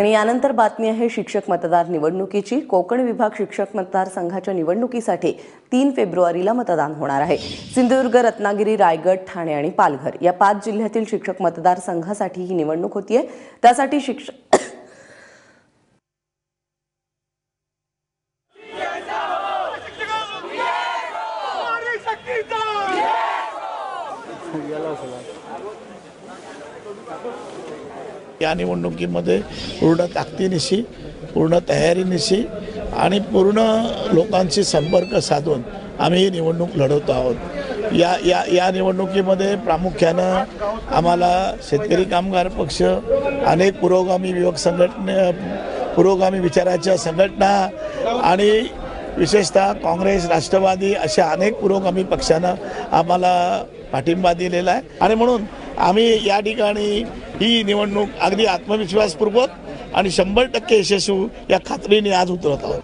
आणि यानंतर बातमी आहे शिक्षक मतदार निवडणुकीची. कोकण विभाग शिक्षक मतदारसंघाच्या निवडणुकीसाठी तीन फेब्रुवारीला मतदान होणार आहे. सिंधुदुर्ग रत्नागिरी रायगड ठाणे आणि पालघर या पाच जिल्ह्यातील शिक्षक मतदारसंघासाठी ही निवडणूक होतीये. त्यासाठी शिक्षक या निवडणुकीमध्ये पूर्ण ताकदीनिशी पूर्ण तयारीनिशी आणि पूर्ण लोकांशी संपर्क साधून आम्ही ही निवडणूक लढवतो आहोत. या या या निवडणुकीमध्ये प्रामुख्यानं आम्हाला शेतकरी कामगार पक्ष अनेक पुरोगामी युवक संघटने पुरोगामी विचाराच्या संघटना आणि विशेषतः काँग्रेस राष्ट्रवादी अशा अनेक पुरोगामी पक्षानं आम्हाला पाठिंबा दिलेला आहे. आणि म्हणून आम्ही या ठिकाणी ही निवडणूक अगदी आत्मविश्वासपूर्वक आणि शंभर टक्के यशस्वी या खात्रीने आज उतरत आहोत.